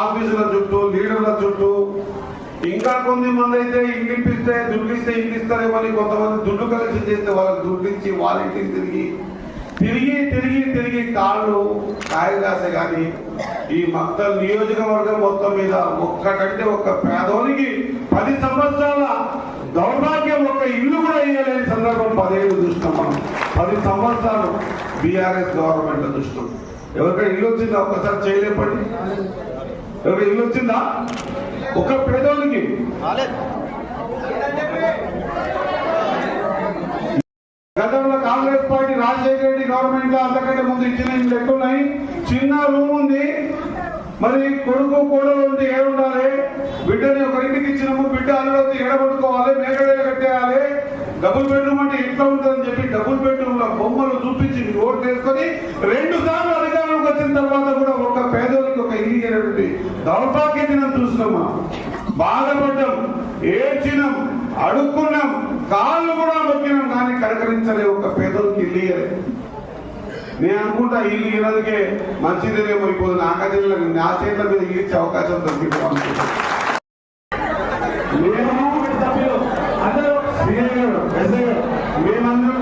ఆఫీసుల చుట్టూ లీడర్ల చుట్టూ ఇంకా కొన్ని మంది అయితే ఇంగిపిస్తే దుడ్డిస్తే ఇంగిస్తారేమని కొంతమంది దుడ్డు కలెక్షన్ చేస్తే వాళ్ళకి దుడ్డిచ్చి వాళ్ళ ఇంటికి తిరిగి తిరిగి తిరిగి తిరిగి కాళ్ళు కాయగాసే కానీ ఈ మొత్తం నియోజకవర్గం మొత్తం మీద ఒక్కటంటే ఒక్క పేదోనికి పది సంవత్సరాల దౌర్భాగ్యం ఒక ఇల్లు కూడా వేయలేని సందర్భం పదేళ్ళు చూస్తాం మనం. పది సంవత్సరాలు బీఆర్ఎస్ గవర్నమెంట్ చూస్తాం ఎవరికైనా ఇల్లు వచ్చిందా? ఒక్కసారి చేయలేపండి. ఇరవై ఇల్లు వచ్చిందా? ఒక పేదోనికి గతంలో కాంగ్రెస్ పార్టీ రాజశేఖర రెడ్డి గవర్నమెంట్లో అంతకంటే ముందు ఇచ్చిన లెక్కలున్నాయి ఉన్నాయి చిన్న రూమ్ ఉంది. మరి కొడుకు కోడలు ఉంటే ఏడుండాలి. బిడ్డని ఒక ఇంటికి ఇచ్చినాము. బిడ్డ అల్లుడు ఎడబట్టుకోవాలి మేకడే కట్టేయాలి. డబుల్ బెడ్రూమ్ అంటే ఇంట్లో ఉంటుందని చెప్పి డబుల్ బెడ్రూమ్లో బొమ్మలు చూపించి మీరు ఓట్లు వేసుకొని రెండు సార్లు అధికారంలోకి వచ్చిన తర్వాత కూడా ఒక పేదోళ్ళకి ఒక ఇల్లు ఇయ్యనటువంటి దౌర్భాగ్యం మనం. చూసినామా బాధపడ్డాం ఏడ్చినాం అడుక్కున్నాం కాళ్ళు కూడా నొక్కినాం కానీ కరకరించలే ఒక పేదోళ్ళకి ఇల్లు నేను అనుకుంటా ఇల్లు ఇవ్వడానికే మంచిదేమో ఇప్పుడు నా కథలు నా చేతుల మీద ఇచ్చే అవకాశం దొరికింది అనుకుంటా మేము మేమందరం